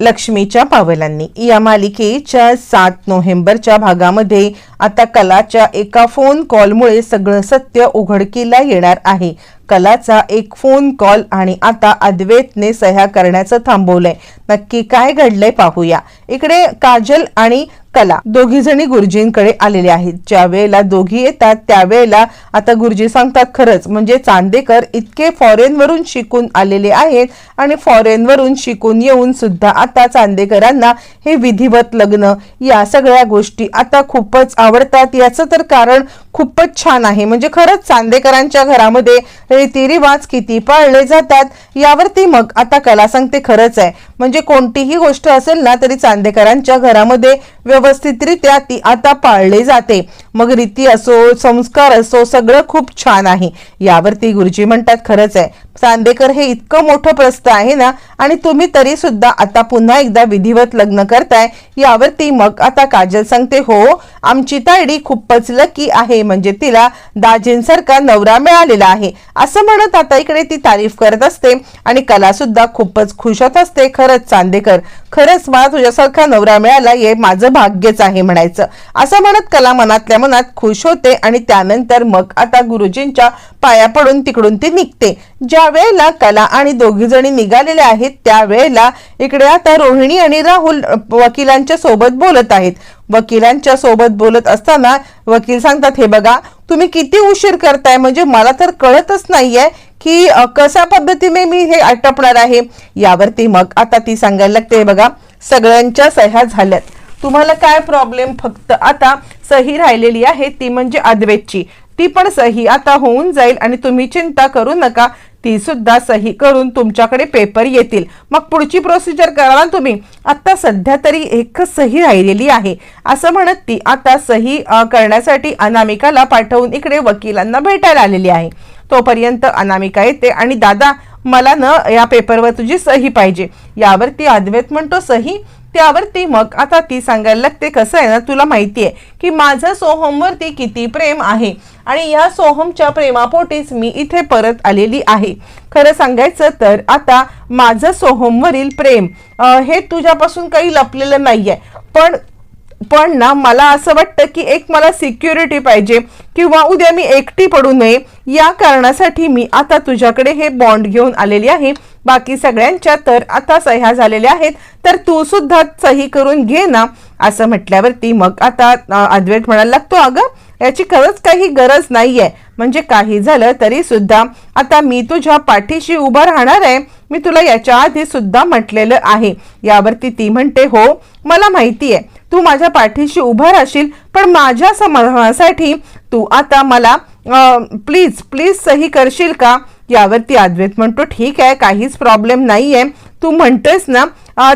लक्ष्मीच्या पावलांनी. या मालिकेच्या सात नोव्हेंबरच्या भागामध्ये आता कलाच्या एका फोन कॉलमुळे सगळं सत्य उघडकीला येणार आहे. कलाचा एक फोन कॉल आणि आता अद्वैतने सह्या करण्याचं थांबवलंय. नक्की काय घडलंय पाहूया. इकडे काजल आणि कला. दोघी जणी गुरुजींकडे आलेले आहेत. ज्या वेळेला दोघी येतात त्यावेळेला आता गुरुजी सांगतात खरंच म्हणजे चांदेकर इतके फॉरेन वरून शिकून आलेले आहेत आणि फॉरेन वरून शिकून येऊन सुद्धा आता चांदेकरांना हे विधिवत लग्न या सगळ्या गोष्टी आता खूपच आवडतात. याचं तर कारण खूपच छान आहे. म्हणजे खरंच चांदेकरांच्या घरामध्ये रीतिरिवाज किती पाळले जातात यावरती मग आता कला सांगते खरंच आहे. म्हणजे कोणतीही गोष्ट असेल ना तरी चांदेकरांच्या घरामध्ये व्यवस्थितरित्या ती आता पाळली जाते. मग रीती असो संस्कार असो सगळं खूप छान आहे. यावरती गुरुजी म्हणतात खरंच आहे. चांदेकर हे इतकं मोठं प्रस्त आहे ना आणि तुम्ही तरी सुद्धा आता पुन्हा एकदा विधिवत लग्न करताय यावरती मग आता काजल सांगते हो आमची तायडी खूपच लकी आहे म्हणजे तिला दाजींसारखा नवरा मिळालेला आहे. असं म्हणत आता इकडे ती तारीफ करत असते आणि कला सुद्धा खूपच खुश होत असते खरंच चांदेकर. खरंच मला तुझ्यासारखा नवरा मिळाला हे माझं भाग्यच आहे म्हणायचं. असं म्हणत कला मनातल्या मनात खुश होते आणि त्यानंतर मग आता गुरुजींच्या पाया पडून तिकडून ती निघते. ज्या वेळेला कला आणि दोघी जणी निघालेल्या आहेत त्यावेळेला इकडे आता रोहिणी आणि राहुल वकिलांच्या सोबत बोलत आहेत. वकिलांच्या सोबत बोलत असताना वकील सांगतात हे बघा तुम्ही किती उशीर करताय म्हणजे मला तर कळतच नाहीये की कशा पद्धतीने मी हे आटपणार आहे. यावरती मग आता ती सांगायला लागते हे बघा सगळ्यांच्या सह्या झाल्यात. तुम्हाला काय प्रॉब्लेम फक्त आता सही राहिलेली आहे ती म्हणजे अद्वेतची. ती पण सही आता होऊन जाईल आणि तुम्ही चिंता करू नका. ती सुद्धा सही करून तुमच्याकडे पेपर येतील. मग पुढची प्रोसिजर करा तुम्ही. आता सध्या तरी एक सही राहिलेली आहे. असं म्हणत ती आता सही करण्यासाठी अनामिकाला पाठवून इकडे वकिलांना भेटायला आलेली आहे. तोपर्यंत अनामिका येते आणि दादा मला न या पेपरवर तुझी सही पाहिजे. यावर ती अद्वैत म्हणतो सही त्यावरती मग आता ती सांगायला लागते कसं आहे ना तुला माहिती आहे की माझं सोहमवरती किती प्रेम आहे. आणि या सोहमच्या प्रेमापोटीच मी इथे परत आलेली आहे. खरं सांगायचं तर आता माझं सोहमवरील प्रेम हे तुझ्यापासून काही लपलेलं नाहीये. पण पण ना मला असं वाटतं की एक मला सिक्युरिटी पाहिजे किंवा उद्या मी एकटी पडू नये या कारणासाठी मी आता तुझ्याकडे हे बॉन्ड घेऊन आलेली आहे. बाकी सगळ्यांच्या तर आता सह्या झालेल्या आहेत तर तू सुद्धा सही करून घे ना असं म्हटल्यावरती मग आता अद्वैत म्हणायला लागतो अगं याची खरंच काही गरज नाही आहे म्हणजे काही झालं तरी सुद्धा आता मी तुझ्या पाठीशी उभं राहणार आहे. मी तुला याच्या आधी सुद्धा म्हटलेलं आहे. यावरती ती म्हणते हो मला माहिती आहे तू माझ्या पाठीशी उभा राहशील पण माझ्या समाधानासाठी तू आता मला प्लीज प्लीज सही करशील का? यावरती अद्वैत म्हणतो ठीक आहे काहीच प्रॉब्लेम नाही आहे तू म्हणतोयस ना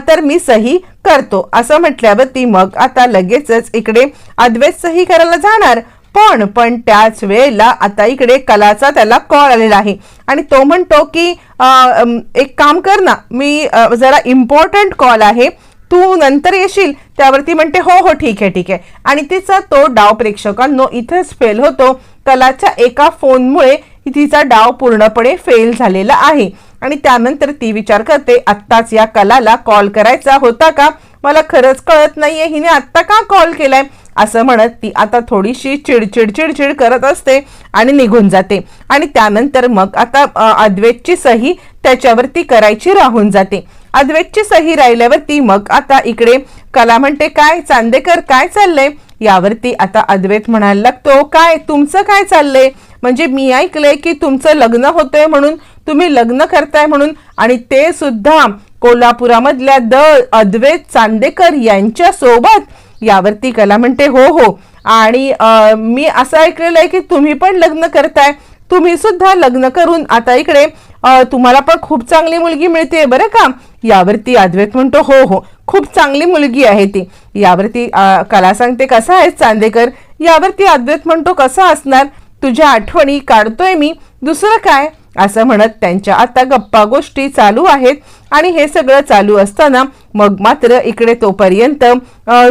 तर मी सही करतो. असं म्हटल्यावरती मग आता लगेचच इकडे अद्वैत सही करायला जाणार. पण पण त्याच वेळेला आता इकडे कलाचा त्याला कॉल आलेला आहे. आणि तो म्हणतो की आ, एक काम कर ना मी जरा इम्पॉर्टंट कॉल आहे. तू नंतर येशील. त्यावरती म्हणते हो हो ठीक आहे ठीक आहे. आणि तिचा तो डाव प्रेक्षकांनो इथेच फेल होतो. कलाच्या एका फोनमुळे तिचा डाव पूर्णपणे फेल झालेला आहे. आणि त्यानंतर ती विचार करते आत्ताच या कलाला कॉल करायचा होता का? मला खरंच कळत नाहीये. हिने आत्ता का कॉल केलाय? असं म्हणत ती आता थोडीशी चिडचिड चिडचिड करत असते आणि निघून जाते. आणि त्यानंतर मग आता अद्वेतची अद्वैतची सही त्याच्यावरती करायची राहून जाते. अद्वैतची सही राहिल्यावरती मग आता इकडे कला म्हणते काय चांदेकर काय चाललंय? यावरती आता अद्वैत म्हणायला लागतो काय तुमचं काय चाललंय? म्हणजे मी ऐकलंय की तुमचं लग्न होतंय म्हणून तुम्ही लग्न करताय म्हणून आणि ते सुद्धा कोल्हापुरामधल्या द अद्वैत चांदेकर यांच्या सोबत. यावरती कला म्हणते हो हो. आणि मी असं ऐकलेलं आहे की तुम्ही पण लग्न करताय. तुम्ही सुद्धा लग्न करून आता इकडे तुम्हाला पण खूप चांगली मुलगी मिळते बरं का? यावरती अद्वैत म्हणतो हो हो खूप चांगली मुलगी आहे ती. यावरती कला सांगते कसा आहेस चांदेकर? यावरती अद्वैत म्हणतो कसा असणार? तुझ्या आठवणी काढतोय मी दुसरं काय? असं म्हणत त्यांच्या आता गप्पा गोष्टी चालू आहेत आणि हे सगळं चालू असताना मग मात्र इकडे तोपर्यंत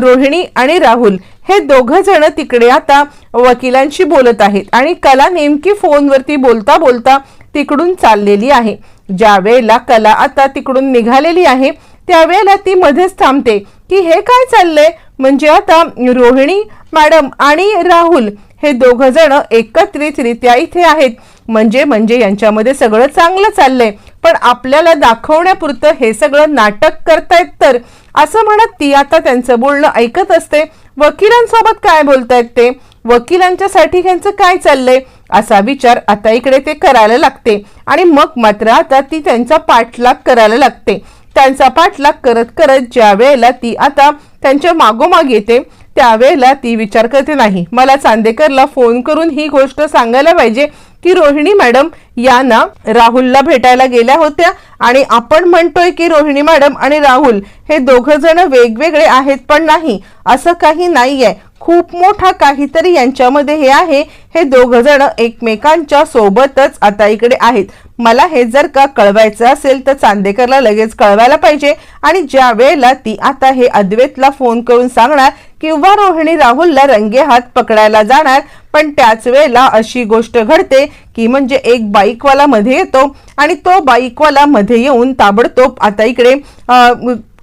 रोहिणी आणि राहुल हे दोघं जण तिकडे आता वकिलांशी बोलत आहेत आणि कला नेमकी फोनवरती बोलता बोलता तिकडून चाललेली आहे. ज्या वेळेला कला आता तिकडून निघालेली आहे त्यावेळेला ती मध्येच थांबते. की हे काय चाललंय? म्हणजे आता रोहिणी मॅडम आणि राहुल हे दोघ जण एकत्रितरित्या इथे आहेत. म्हणजे म्हणजे यांच्यामध्ये सगळं चांगलं चाललंय. पण आपल्याला दाखवण्यापुरतं हे सगळं नाटक करतायत तर असं म्हणत ती आता त्यांचं बोलणं ऐकत असते. वकिलांसोबत काय बोलतायत ते? वकिलांच्यासाठी ह्यांचं काय चाललंय असा विचार आता इकडे ते करायला लागते. आणि मग मात्र आता ती त्यांचा पाठलाग करायला लागते. त्यांचा पाठलाग करत करत ज्या वेळेला ती आता त्यांच्या मागोमाग येते त्यावेळेला ती विचार करते नाही मला चांदेकरला फोन करून ही गोष्ट सांगायला पाहिजे की रोहिणी मॅडम यांना राहुलला भेटायला गेल्या होत्या आणि आपण म्हणतोय की रोहिणी मॅडम आणि राहुल हे दोघ जण वेगवेगळे आहेत पण नाही असं काही नाहीये. खूप मोठा काहीतरी यांच्यामध्ये हे आहे. हे दोघं जण एकमेकांच्या सोबतच आता इकडे आहेत. मला हे जर का कळवायचं असेल तर चांदेकरला लगेच कळवायला पाहिजे. आणि ज्या वेळेला ती आता हे अद्वैतला फोन करून सांगणार किंवा रोहिणी राहुलला रंगे हात पकडायला जाणार पण त्याच वेळेला अशी गोष्ट घडते की म्हणजे एक बाईकवाला मध्ये येतो आणि तो बाईकवाला मध्ये येऊन ताबडतोब आता इकडे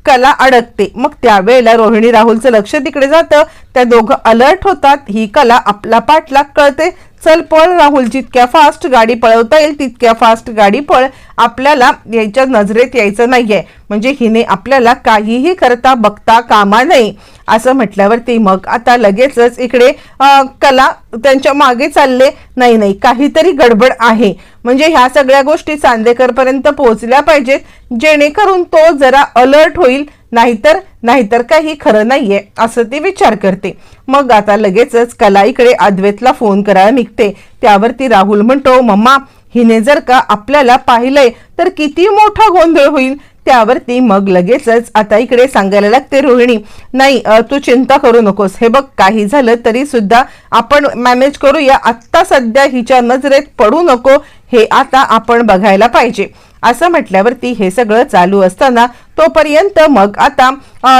कला अडकते. मग त्यावेळेला रोहिणी राहुलचं लक्ष तिकडे जातं. त्या दोघं अलर्ट होतात. ही कला आपला पाठलाग कळते. चल पळ राहुल जितक्या फास्ट गाडी पळवता येईल तितक्या फास्ट गाडी पळ. आपल्याला याच्या नजरेत यायचं नाहीये. म्हणजे हिने आपल्याला काहीही करता बघता कामा नाही असं म्हटल्यावरती मग आता लगेचच इकडे कला त्यांच्या मागे चालले. नाही नाही काहीतरी गडबड आहे. म्हणजे ह्या सगळ्या गोष्टी चांदेकरपर्यंत पोहोचल्या पाहिजेत. जेणेकरून तो जरा अलर्ट होईल नाहीतर नाहीतर काही खरं नाहीये असं ती विचार करते. मग आता लगेचच कला इकडे अद्वैतला फोन करायला निघते. त्यावरती राहुल म्हणतो मम्मा हिने जर का आपल्याला पाहिलंय तर किती मोठा गोंधळ होईल. त्यावरती मग लगेचच आता इकडे सांगायला लागते रोहिणी नाही तू चिंता करू नकोस. हे बघ काही झालं तरी सुद्धा आपण मॅनेज करूया. आत्ता सध्या हिच्या नजरेत पडू नको. हे आता आपण बघायला पाहिजे. असं म्हटल्यावरती हे सगळं चालू असताना तोपर्यंत मग आता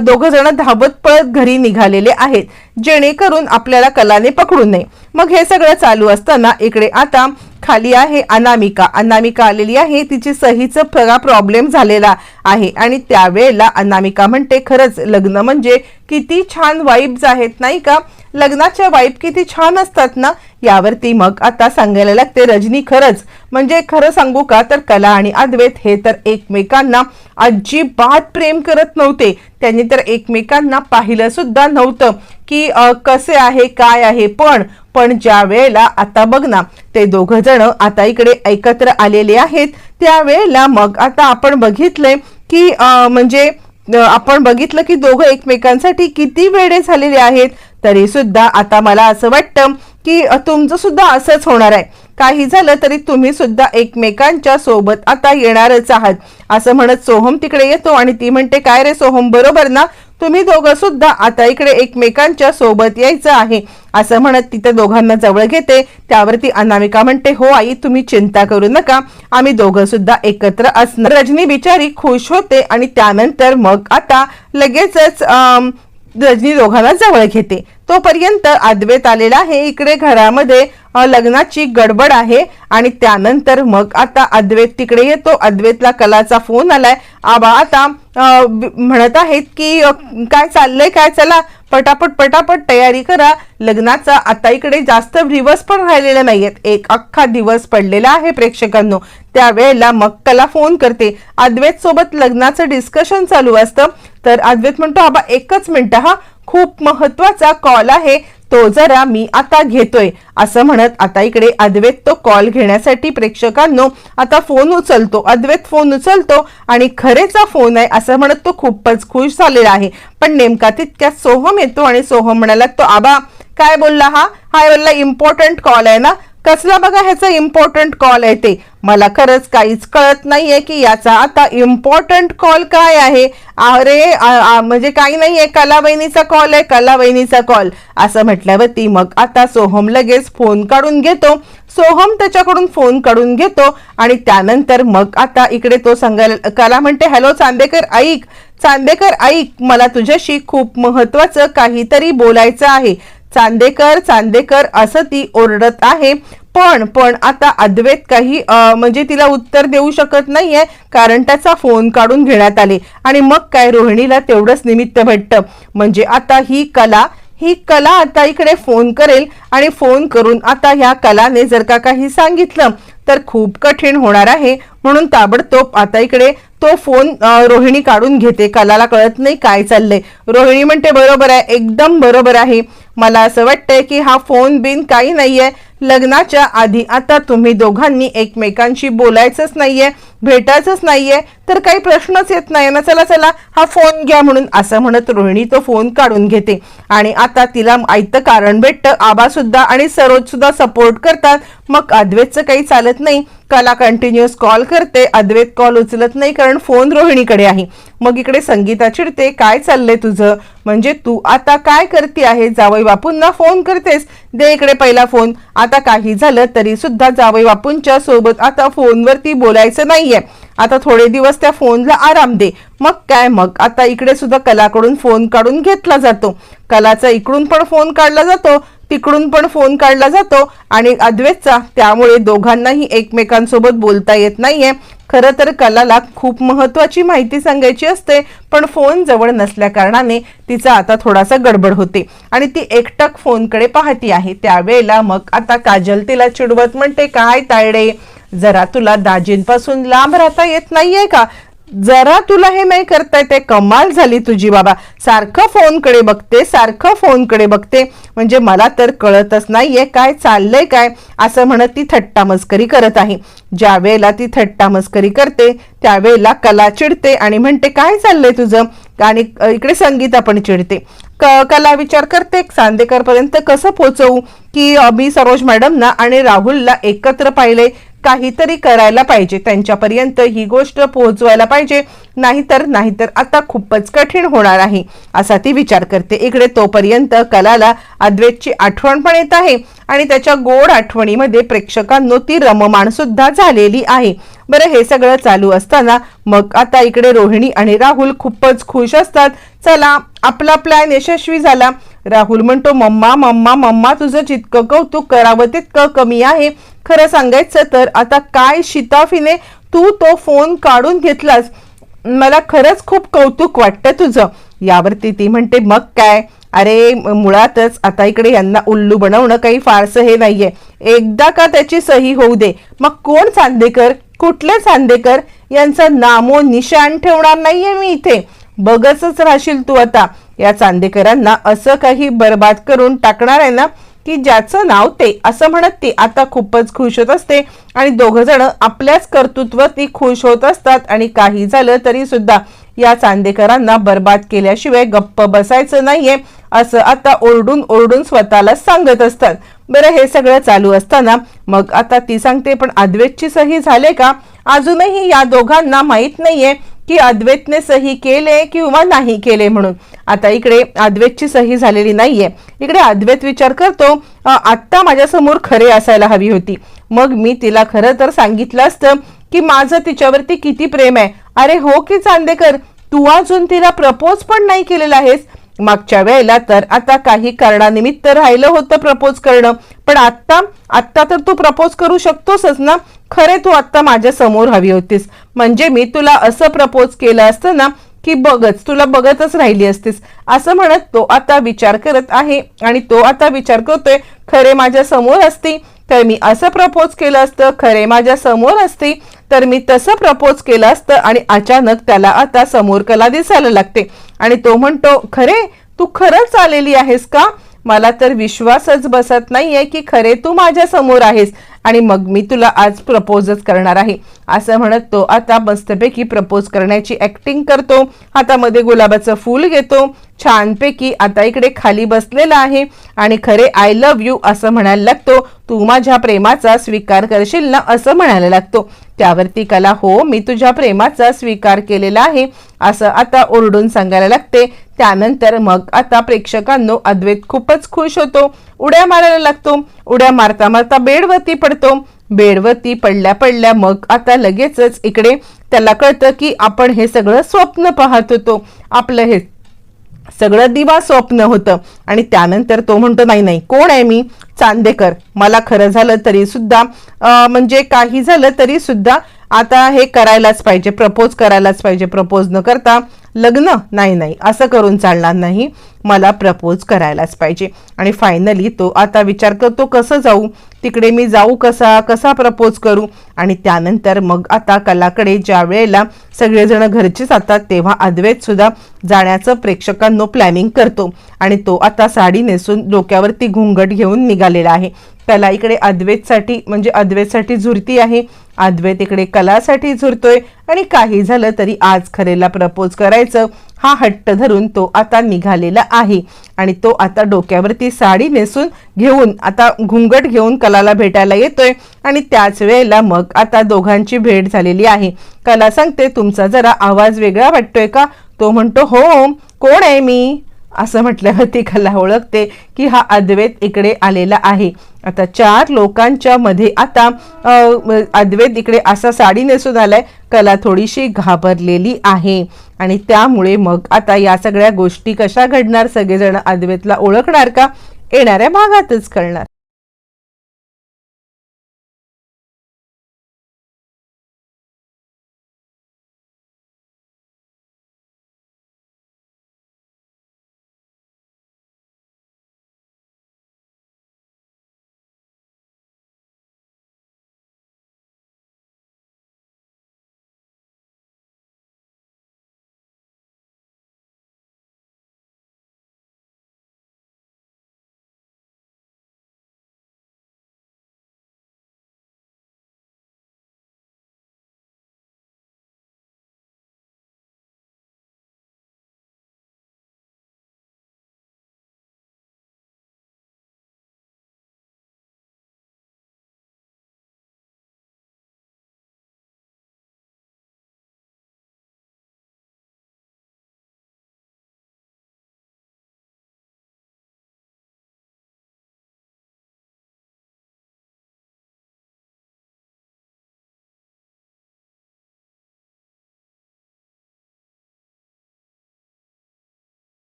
दोघं जण धावत पळत घरी निघालेले आहेत जेणेकरून आपल्याला कलाने पकडू नये. मग हे सगळं चालू असताना इकडे आता खाली आहे अनामिका. अनामिका आलेली आहे. तिची सहीचं सगळा प्रॉब्लेम झालेला आहे. आणि त्यावेळेला अनामिका म्हणते खरंच लग्न म्हणजे किती छान वाईब्स आहेत नाही का? लग्नाच्या वाईब किती छान असतात ना? यावरती मग आता सांगायला लागते रजनी खरंच म्हणजे खरं सांगू का? तर कला आणि अद्वैत हे तर एकमेकांना अजिबात प्रेम करत नव्हते. त्यांनी तर एकमेकांना पाहिलं सुद्धा नव्हतं की कसे आहे काय आहे. पण पण ज्या वेळेला आता बघ ना ते दोघ जण आता इकडे एकत्र आलेले आहेत त्यावेळेला मग आता आपण बघितलंय की म्हणजे आपण बघितलं की दोघं एकमेकांसाठी किती वेळे झालेले आहेत. तरी सुद्धा आता मला असं वाटतं की तुमचं सुद्धा असंच होणार आहे. काही झालं तरी तुम्ही सुद्धा एकमेकांच्या सोबत आता येणारच आहात. असं म्हणत सोहम तिकडे येतो आणि ती म्हणते काय रे सोहम बरोबर ना? तुम्ही दोघं सुद्धा आता इकडे एकमेकांच्या सोबत यायचं आहे. असं म्हणत तिथे दोघांना जवळ घेते. त्यावरती अनामिका म्हणते हो आई तुम्ही चिंता करू नका. आम्ही दोघं सुद्धा एकत्र असणार. रजनी बिचारी खुश होते आणि त्यानंतर मग आता लगेचच रजनी दोघांना जवळ घेते. तोपर्यंत अद्वैत आलेला आहे इकडे घरामध्ये लग्नाची गडबड आहे आणि त्यानंतर मग आता अद्वैत तिकडे येतो. अद्वैतला कलाचा फोन आलाय. आबा आता म्हणत आहेत की काय चाललंय? काय चला पटापट पटापट तयारी करा. लग्नाचा आता इकडे जास्त दिवस पण राहिलेले नाहीयेत एक अख्खा दिवस पडलेला आहे प्रेक्षकांनो. त्यावेळेला मग फोन करते. अद्वैत सोबत लग्नाचं डिस्कशन चालू असतं. तर अद्वैत म्हणतो आबा एकच मिनिट हा. खूप महत्त्वाचा कॉल आहे. तो जरा मी आता घेतोय. असं म्हणत आता इकडे अद्वैत तो कॉल घेण्यासाठी प्रेक्षकांनो आता फोन उचलतो. अद्वैत फोन उचलतो आणि खरेचा फोन आहे असं म्हणत तो खूपच खुश झालेला आहे. पण नेमका तितक्यात सोहम येतो आणि सोहम म्हणाला तो आबा काय बोलला हा? हा बोलला इम्पॉर्टंट कॉल आहे ना. कसला बघा ह्याचा इम्पॉर्टंट कॉल आहे ते. मला खरंच काहीच कळत नाहीये की याचा आता इम्पॉर्टंट कॉल काय आहे? अरे म्हणजे काही नाहीये कलावहिनीचा कॉल आहे कलावहिनीचा कॉल असं म्हटल्यावरती मग आता सोहम लगेच फोन काढून घेतो. सोहम त्याच्याकडून फोन काढून घेतो आणि त्यानंतर मग आता इकडे तो सांगायला कला म्हणते हॅलो चांदेकर ऐक. चांदेकर ऐक मला तुझ्याशी खूप महत्वाचं काहीतरी बोलायचं आहे. चांदेकर चांदेकर असं ती ओरडत आहे. पण पण आता अद्वैत काही म्हणजे तिला उत्तर देऊ शकत नाहीये कारण त्याचा फोन काढून घेण्यात आले. आणि मग काय रोहिणीला तेवढंच निमित्त भेटतं. म्हणजे आता ही कला ही कला आता इकडे फोन करेल आणि फोन करून आता ह्या कलाने जर का काही सांगितलं तर खूप कठीण होणार आहे. म्हणून ताबडतोब आता इकडे तो फोन रोहिणी काढून घेते. कलाला कळत नाही काय चाललंय. रोहिणी म्हणते बरोबर आहे एकदम बरोबर आहे. मला असं वाटतंय की हा फोन बिन काही नाहीये. लग्नाच्या आधी आता तुम्ही दोघांनी एकमेकांशी बोलायचंच नाहीये भेटायचंच नाहीये तर काही प्रश्नच येत नाही ना. चला चला हा फोन घ्या म्हणून असं म्हणत रोहिणी तो फोन काढून घेते. आणि आता तिला आयतं कारण भेटतं. आबा सुद्धा आणि सरोज सुद्धा सपोर्ट करतात. मग अद्वैतचं काही चालत नाही. कला कंटिन्युअस कॉल करते अद्वैत कॉल उचलत नाही कारण फोन रोहिणीकडे आहे. मग इकडे संगीता चिडते काय चाललंय तुझं? म्हणजे तू आता काय करते आहे? जावई बापूंना फोन करतेस. दे इकडे पहिला फोन आता काही झालं तरी सुद्धा जावई बापूंच्या सोबत आता फोनवरती बोलायचं नाहीये. आता थोडे दिवस त्या फोनला आराम दे. मग काय मग? आता इकडे सुद्धा कलाकडून फोन काढून घेतला जातो. कलाचा इकडून पण फोन काढला जातो. तिकडून पण फोन काढला जातो आणि अद्वैतचा त्यामुळे दोघांनाही एकमेकांसोबत बोलता येत नाहीये. खरं तर कलाला खूप महत्वाची माहिती सांगायची असते पण फोन जवळ नसल्या कारणाने तिचा आता थोडासा गडबड होते आणि ती एकटक फोनकडे पाहती आहे. त्यावेळेला मग आता काजल तिला चिडवत म्हणते काय तायडे जरा तुला दाजींपासून लांब राहता येत नाहीये का? जरा तुला हे नाही करताय ते कमाल झाली तुझी बाबा. सारखं फोनकडे बघते सारखं फोनकडे बघते. म्हणजे मला तर कळतच नाहीये काय चाललंय काय असं म्हणत ती थट्टा मस्करी करत आहे. ज्या वेळेला ती थट्टा मस्करी करते त्यावेळेला कला चिडते आणि म्हणते काय चाललंय तुझं? आणि इकडे संगीता पण चिडते. क- कला विचार करते सांदेकरपर्यंत कसं पोहोचवू की मी सरोज मॅडमना आणि राहुलला एकत्र पाहिले काहीतरी करायला पाहिजे. त्यांच्यापर्यंत ही गोष्ट पोहोचवायला पाहिजे. नाहीतर नाहीतर आता खूपच कठीण होणार आहे असा ती विचार करते. इकडे तोपर्यंत कलाला अद्वैतची आठवण पण येत आहे आणि त्याच्या गोड आठवणीमध्ये प्रेक्षकांनो ती रममाण सुद्धा झालेली आहे. बरं हे सगळं चालू असताना मग आता इकडे रोहिणी आणि राहुल खूपच खुश असतात. चला आपला प्लॅन यशस्वी झाला. राहुल म्हणतो मम्मा मम्मा मम्मा तुझं जितकं कौतुक करावं तितकं कमी आहे. खरं सांगायचं तर आता काय शिताफीने तू तो फोन काढून घेतलास? मला खरंच खूप कौतुक वाटतं तुझं. यावरती ती म्हणते मग काय? अरे मुळातच आता इकडे यांना उल्लू बनवणं काही फारसं हे नाहीये. एकदा का त्याची सही होऊ दे? मग कोण चांदेकर? कुठले चांदेकर? यांचं नामो निशाण ठेवणार नाहीये मी इथे. बघतच राहशील तू आता. या चांदेकरांना असं काही बर्बाद करून टाकणार आहे ना की ज्याचं नाव ते असं म्हणत ती आता खूपच खुश होत असते. आणि दोघं जण आपल्याच कर्तृत्वाती खुश होत असतात. आणि काही झालं तरी सुद्धा या चांदेकरांना बर्बाद केल्याशिवाय गप्प बसायचं नाहीये असं आता ओरडून ओरडून स्वतःला सांगत असतात. बरं हे सगळं चालू असताना मग आता ती सांगते पण अद्वेतची सही झाले का? अजूनही या दोघांना माहीत नाहीये. की अद्वैतने सही केले किंवा नाही केले म्हणून. आता इकडे अद्वैतची सही झालेली नाहीये. इकडे अद्वैत विचार करतो आत्ता माझ्यासमोर खरे असायला हवी होती. मग मी तिला खरं तर सांगितलं असतं की माझं तिच्यावरती किती प्रेम आहे. अरे हो की चांदेकर तू अजून तिला प्रपोज पण नाही केलेला आहेस? मागच्या वेळेला तर आता काही कारणानिमित्त राहिलं होतं प्रपोज करणं. पण आत्ता आत्ता तर तू प्रपोज करू शकतोसच ना. खरे तू आत्ता माझ्यासमोर हवी होतीस. म्हणजे मी तुला असं प्रपोज केलं असतं ना की बघच तुला बघतच राहिली असतीस. असं म्हणत तो आता विचार करत आहे आणि तो आता विचार करतोय खरे माझ्यासमोर असती तर मी असं प्रपोज केलं असतं. खरे माझ्यासमोर असती तर मी तसं प्रपोज केलं असतं आणि अचानक त्याला आता समोर कला दिसायला लागते. आणि तो म्हणतो खरे तू खरंच आलेली आहेस का? मला तर विश्वासच बसत नाहीये की खरे तू माझ्यासमोर आहेस. आणि मग मी तुला आज प्रपोजच करणार आहे. असं म्हणत तो आता मस्तपैकी प्रपोज करण्याची ॲक्टिंग करतो. हातामध्ये गुलाबाचं फूल घेतो. छानपैकी आता इकडे खाली बसलेला आहे. आणि खरे आय लव्ह यू असं म्हणायला लागतो. तू माझ्या प्रेमाचा स्वीकार करशील ना असं म्हणायला लागतो. त्यावरती कला हो मी तुझ्या प्रेमाचा स्वीकार केलेला आहे असं आता ओरडून सांगायला लागते. त्यानंतर मग आता प्रेक्षकांनो अद्वैत खूपच खुश होतो. उड्या मारायला लागतो. उड्या मारता मारता बेडवरती पडतो. बेडवरती पडल्या पडल्या मग आता लगेचच इकडे त्याला कळतं की आपण हे सगळं स्वप्न पाहत होतो. आपलं हे सगळं दिवा स्वप्न होतं. आणि त्यानंतर तो म्हणतो नाही नाही कोण आहे मी? चांदेकर. मला खरं झालं तरी सुद्धा म्हणजे काही झालं तरी सुद्धा आता हे करायलाच पाहिजे प्रपोज करायलाच पाहिजे प्रपोज न करता लग्न नाही नाही असं करून चालणार नाही मला प्रपोज करायलाच पाहिजे. आणि फायनली तो आता विचार करतो कसं जाऊ? तिकडे मी जाऊ कसा? कसा प्रपोज करू? आणि त्यानंतर मग आता कलाकडे ज्या वेळेला सगळेजण घरचे जातात तेव्हा अद्वैतसुद्धा जाण्याचं प्रेक्षकांनो प्लॅनिंग करतो. आणि तो आता साडी नेसून डोक्यावरती घुंगट घेऊन निघालेला आहे. त्याला इकडे अद्वैतसाठी म्हणजे अद्वैतसाठी झुरती आहे. अद्वैत इकडे कलासाठी झुरतोय आणि काही झालं तरी आज खरेला प्रपोज करायचं. हा हट्ट धरून तो आता निघालेला आहे आणि तो आता डोक्यावरती साडी नेसून घेऊन आता घुंगट घेऊन कलाला भेटायला येतोय आणि त्याच वेळेला मग आता दोघांची भेट झालेली आहे. कला सांगते तुमचा जरा आवाज वेगळा वाटतोय का? तो म्हणतो हो कोण आहे मी? असं म्हटल्यावरती कला ओळखते की हा अद्वैत इकडे आलेला आहे. आता चार लोकांच्या मध्ये आता अद्वैत इकडे असा साडी नेसून आलाय कला थोडीशी घाबरलेली आहे. आणि त्यामुळे मग आता या सगळ्या गोष्टी कशा घडणार? सगळेजण अद्वैतला ओळखणार का? येणाऱ्या भागातच कळणार.